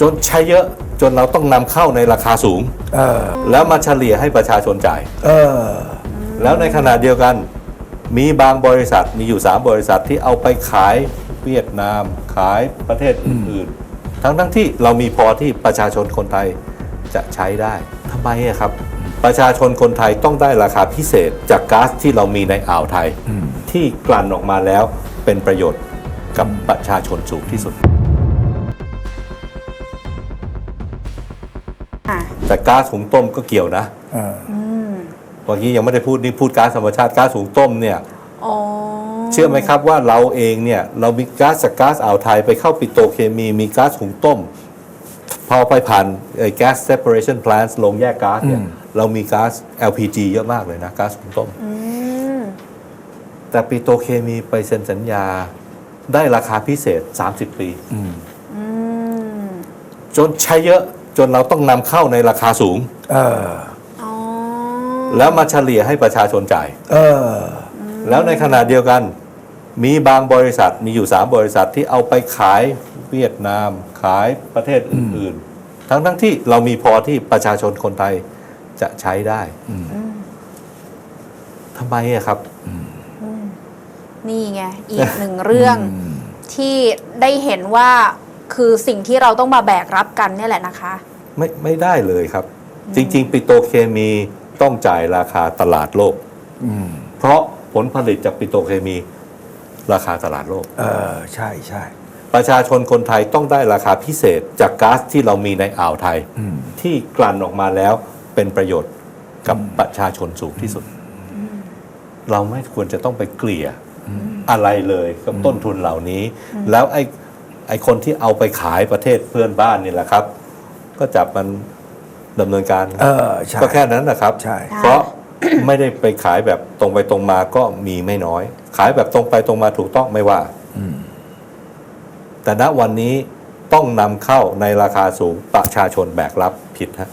จนใช้เยอะจนเราต้องนำเข้าในราคาสูง เออแล้วมาเฉลี่ยให้ประชาชนจ่าย เออ แล้วในขณะเดียวกันมีบางบริษัทมีอยู่ 3 บริษัทที่เอาไปขายเวียดนาม ขายประเทศอื่นๆ ทั้งทั้งที่เรามีพอที่ประชาชนคนไทยจะใช้ได้ทำไมอะครับ ประชาชนคนไทยต้องได้ราคาพิเศษจากก๊าซที่เรามีในอ่าวไทย ที่กลั่นออกมาแล้วเป็นประโยชน์กับประชาชนสูงที่สุด ค่ะแต่ก๊าซหุงต้มก็เกี่ยวนะเอออืมเมื่อกี้ยังไม่ได้พูดนี่พูดก๊าซธรรมชาติก๊าซหุงต้มเนี่ยอ๋อเชื่อไหมครับว่าเราเองเนี่ยเรามีก๊าซจากก๊าซอ่าวไทยไปเข้าปิโตรเคมีมีก๊าซหุงต้ม พอไปผ่านแก๊ส separation plants ลงแยกก๊าซเนี่ยอืมเรามีก๊าซ LPG เยอะมากเลยนะก๊าซหุงต้ม อืมแต่ปิโตรเคมีไปเซ็นสัญญาได้ราคาพิเศษ 30 ปี อืมอืมจนใช้เยอะ จนเราต้องนำเข้าในราคาสูง เออ อ๋อแล้วมาเฉลี่ยให้ประชาชนจ่าย เออ แล้วในขณะเดียวกัน มีบางบริษัทมีอยู่ 3 บริษัทที่เอาไปขายเวียดนาม ขายประเทศอื่นๆ ทั้งทั้งที่เรามีพอที่ประชาชนคนไทยจะใช้ได้ทำไมอะครับ นี่ไง อีกหนึ่งเรื่องที่ได้เห็นว่าคือสิ่งที่เราต้องมาแบกรับกันเนี่ยแหละนะคะ ไม่ไม่ได้เลยครับ จริง ๆ ปิโตรเคมีต้องจ่ายราคาตลาดโลกอืมเพราะผลผลิตจากปิโตรเคมี ราคาตลาดโลก เออใช่ใช่ประชาชนคนไทยต้องได้ราคาพิเศษจากก๊าซที่เรามีในอ่าวไทยอืมที่กลั่นออกมาแล้วเป็นประโยชน์กับประชาชนสูงที่สุด เราไม่ควรจะต้องไปเกลี่ยอะไรเลยกับต้นทุนเหล่านี้ แล้วไอ้ไอ้คนที่เอาไปขายประเทศเพื่อนบ้านนี่แหละครับ ก็จับมันดำเนินการเออใช่ ก็แค่นั้นนะครับ ใช่ เพราะไม่ได้ไปขายแบบตรงไปตรงมาก็มีไม่น้อย ขายแบบตรงไปตรงมาถูกต้องไม่ว่า อืม แต่ณวันนี้ต้องนำเข้าในราคาสูงประชาชนแบกรับผิดฮะ